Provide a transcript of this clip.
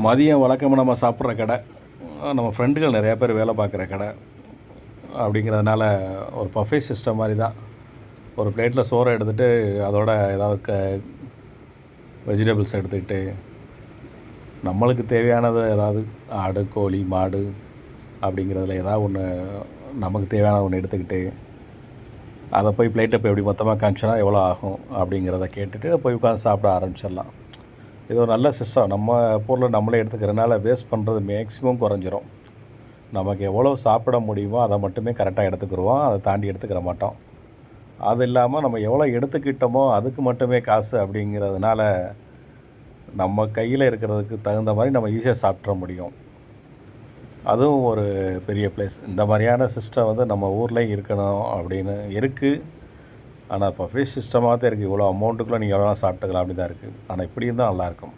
மதியம் வழக்கமாக நம்ம சாப்பிட்ற கடை நம்ம ஃப்ரெண்டுகள் நிறையா பேர் வேலை பார்க்குற கடை அப்படிங்கிறதுனால ஒரு பஃபே சிஸ்டம் மாதிரி தான். ஒரு பிளேட்டில் சோறை எடுத்துகிட்டு அதோட ஏதாவது க வெஜிடபிள்ஸ் எடுத்துக்கிட்டு நம்மளுக்கு தேவையானது ஏதாவது ஆடு கோழி மாடு அப்படிங்கிறதுல ஏதாவது ஒன்று நமக்கு தேவையான ஒன்று எடுத்துக்கிட்டு அதை போய் பிளேட்டை போய் எப்படி மொத்தமாக காமிச்சோன்னா எவ்வளோ ஆகும் அப்படிங்கிறத கேட்டுட்டு போய் உட்காந்து சாப்பிட ஆரம்பிச்சிடலாம். இது ஒரு நல்ல சிஸ்டம் நம்ம பொருளை நம்மளே எடுத்துக்கிறனால வேஸ்ட் பண்ணுறது மேக்ஸிமம் குறைஞ்சிரும். நமக்கு எவ்வளோ சாப்பிட முடியுமோ அதை மட்டுமே கரெக்டாக எடுத்துக்கிடுவோம் அதை தாண்டி எடுத்துக்கிற மாட்டோம். அது இல்லாமல் நம்ம எவ்வளோ எடுத்துக்கிட்டோமோ அதுக்கு மட்டுமே காசு அப்படிங்கிறதுனால நம்ம கையில் இருக்கிறதுக்கு தகுந்த மாதிரி நம்ம ஈஸியாக சாப்பிட்ற முடியும். அதுவும் ஒரு பெரிய ப்ளேஸ் இந்த மாதிரியான சிஸ்டம் வந்து நம்ம ஊர்லேயும் இருக்கணும் அப்படின்னு இருக்குது ஆனால் பஃபே சிஸ்டமாக தான் இருக்குது இவ்வளோ அமௌண்ட்டுக்குள்ளே நீங்கள் எவ்வளோ சாப்பிட்டுக்கலாம் அப்படி தான் இருக்குது ஆனால் இப்படி இருந்தால் நல்லாயிருக்கும்